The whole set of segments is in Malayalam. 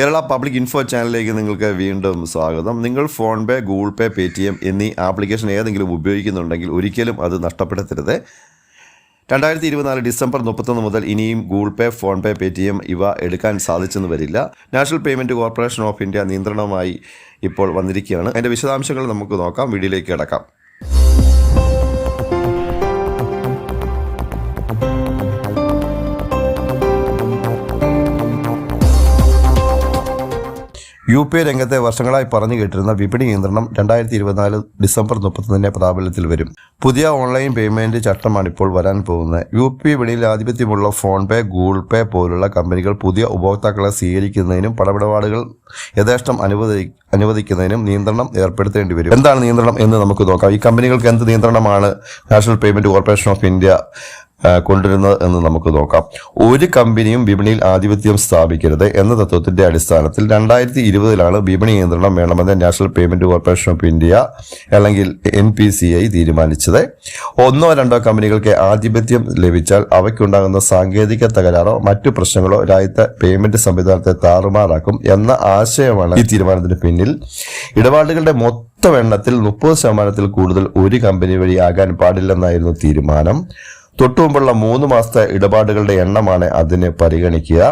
കേരള പബ്ലിക് ഇൻഫോ ചാനലിലേക്ക് നിങ്ങൾക്ക് വീണ്ടും സ്വാഗതം. നിങ്ങൾ PhonePe Google Pay Paytm എന്നീ ആപ്ലിക്കേഷൻ ഏതെങ്കിലും ഉപയോഗിക്കുന്നുണ്ടെങ്കിൽ ഒരിക്കലും അത് നഷ്ടപ്പെടുത്തരുത് രണ്ടായിരത്തി ഇരുപത്തിനാല് ഡിസംബർ മുപ്പത്തൊന്ന് മുതൽ ഇനിയും Google Pay PhonePe Paytm ഇവ എടുക്കാൻ സാധിച്ചെന്ന് വരില്ല. National Payment Corporation of India നിയന്ത്രണമായി ഇപ്പോൾ വന്നിരിക്കുകയാണ്. അതിന്റെ വിശദാംശങ്ങൾ നമുക്ക് നോക്കാം. വീഡിയോയിലേക്ക് കിടക്കാം. യു പി രംഗത്തെ വർഷങ്ങളായി പറഞ്ഞു കേട്ടിരുന്ന വിപണി നിയന്ത്രണം രണ്ടായിരത്തി ഇരുപത്തിനാല് ഡിസംബർ മുപ്പത്തൊന്നിന് പ്രാബല്യത്തിൽ വരും. പുതിയ ഓൺലൈൻ പേയ്മെന്റ് ചട്ടമാണ് ഇപ്പോൾ വരാൻ പോകുന്നത്. യു പി വിപണിയിൽ ആധിപത്യമുള്ള ഫോൺ പേ ഗൂഗിൾ പേ പോലുള്ള കമ്പനികൾ പുതിയ ഉപഭോക്താക്കളെ സ്വീകരിക്കുന്നതിനും പണമിടപാടുകൾ യഥേഷ്ടം അനുവദി അനുവദിക്കുന്നതിനും നിയന്ത്രണം ഏർപ്പെടുത്തേണ്ടി വരും. എന്താണ് നിയന്ത്രണം എന്ന് നമുക്ക് നോക്കാം. ഈ കമ്പനികൾക്ക് എന്ത് നിയന്ത്രണമാണ്? National Payment Corporation of India കൊണ്ടുവരുന്നത് എന്ന് നമുക്ക് നോക്കാം. ഒരു കമ്പനിയും വിപണിയിൽ ആധിപത്യം സ്ഥാപിക്കരുത് എന്ന തത്വത്തിന്റെ അടിസ്ഥാനത്തിൽ രണ്ടായിരത്തി ഇരുപതിലാണ് വിപണി നിയന്ത്രണം വേണമെന്ന് national payment corporation of India അല്ലെങ്കിൽ എൻ പി സി ഐ തീരുമാനിച്ചത്. ഒന്നോ രണ്ടോ കമ്പനികൾക്ക് ആധിപത്യം ലഭിച്ചാൽ അവയ്ക്കുണ്ടാകുന്ന സാങ്കേതിക തകരാറോ മറ്റു പ്രശ്നങ്ങളോ രാജ്യത്തെ പേയ്മെന്റ് സംവിധാനത്തെ താറുമാറാക്കും എന്ന ആശയമാണ് ഈ തീരുമാനത്തിന് പിന്നിൽ. ഇടപാടുകളുടെ മൊത്തം എണ്ണത്തിൽ മുപ്പത് ശതമാനത്തിൽ കൂടുതൽ ഒരു കമ്പനി വഴി ആകാൻ പാടില്ലെന്നായിരുന്നു തീരുമാനം. തൊട്ടുമുമ്പുള്ള മൂന്ന് മാസത്തെ ഇടപാടുകളുടെ എണ്ണമാണ് അതിന് പരിഗണിക്കുക.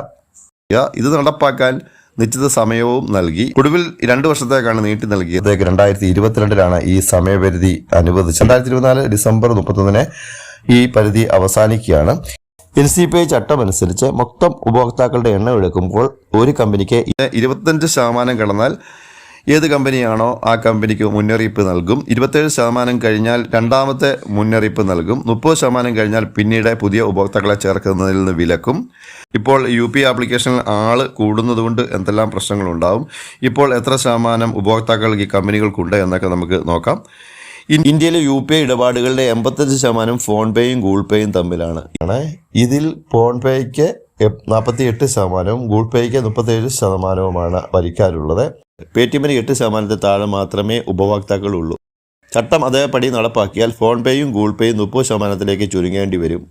ഇത് നടപ്പാക്കാൻ നിശ്ചിത സമയവും നൽകി. ഒടുവിൽ രണ്ടു വർഷത്തേക്കാണ് നീട്ടി നൽകിയത്. രണ്ടായിരത്തി ഇരുപത്തിരണ്ടിലാണ് ഈ സമയപരിധി അനുവദിച്ചത്. രണ്ടായിരത്തി ഇരുപത്തിനാല് ഡിസംബർ മുപ്പത്തൊന്നിന് ഈ പരിധി അവസാനിക്കുകയാണ്. എൻ സി പി ഐ ചട്ടമനുസരിച്ച് മൊത്തം ഉപഭോക്താക്കളുടെ എണ്ണം എടുക്കുമ്പോൾ ഒരു കമ്പനിക്ക് ഇരുപത്തഞ്ച് ശതമാനം കടന്നാൽ ഏത് കമ്പനിയാണോ ആ കമ്പനിക്ക് മുന്നറിയിപ്പ് നൽകും. ഇരുപത്തേഴ് ശതമാനം കഴിഞ്ഞാൽ രണ്ടാമത്തെ മുന്നറിയിപ്പ് നൽകും. മുപ്പത് ശതമാനം കഴിഞ്ഞാൽ പിന്നീട് പുതിയ ഉപഭോക്താക്കളെ ചേർക്കുന്നതിൽ നിന്ന് വിലക്കും. ഇപ്പോൾ യു പി ആപ്ലിക്കേഷനിൽ ആൾ കൂടുന്നതുകൊണ്ട് എന്തെല്ലാം പ്രശ്നങ്ങളുണ്ടാവും? ഇപ്പോൾ എത്ര ശതമാനം ഉപഭോക്താക്കൾ ഈ കമ്പനികൾക്കുണ്ട് എന്നൊക്കെ നമുക്ക് നോക്കാം. ഇന്ത്യയിലെ യു പി ഐ ഇടപാടുകളുടെ എൺപത്തഞ്ച് ശതമാനം ഫോൺ പേയും ഗൂഗിൾ പേയും തമ്മിലാണ്. ഇതിൽ ഫോൺ പേയ്ക്ക് നാൽപ്പത്തി എട്ട് ശതമാനവും ഗൂഗിൾ പേയ്ക്ക് മുപ്പത്തേഴ് ശതമാനവുമാണ് ഭരിക്കാറുള്ളത്. പേ ടി എമ്മിന് എട്ട് ശതമാനത്തിൽ താഴെ മാത്രമേ ഉപഭോക്താക്കളുള്ളൂ. ചട്ടം അതേപടി നടപ്പാക്കിയാൽ ഫോൺ പേയും ഗൂഗിൾ പേയും മുപ്പത് ശതമാനത്തിലേക്ക് ചുരുങ്ങേണ്ടി വരും.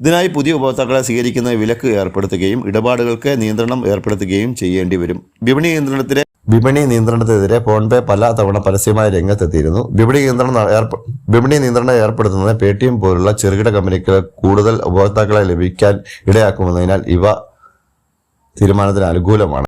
ഇതിനായി പുതിയ ഉപഭോക്താക്കളെ സ്വീകരിക്കുന്ന വിലക്ക് ഏർപ്പെടുത്തുകയും ഇടപാടുകൾക്ക് നിയന്ത്രണം ഏർപ്പെടുത്തുകയും ചെയ്യേണ്ടി വരും. വിപണി നിയന്ത്രണത്തിലെ വിപണി നിയന്ത്രണത്തിനെതിരെ ഫോൺപേ പല തവണ പരസ്യമായ രംഗത്തെത്തിയിരുന്നു. വിപണി നിയന്ത്രണം വിപണി നിയന്ത്രണം ഏർപ്പെടുത്തുന്നത് പേ ടി എം പോലുള്ള ചെറുകിട കമ്പനികൾ കൂടുതൽ ഉപഭോക്താക്കളെ ലഭിക്കാൻ ഇടയാക്കുമെന്നതിനാൽ ഇവ തീരുമാനത്തിന് അനുകൂലമാണ്.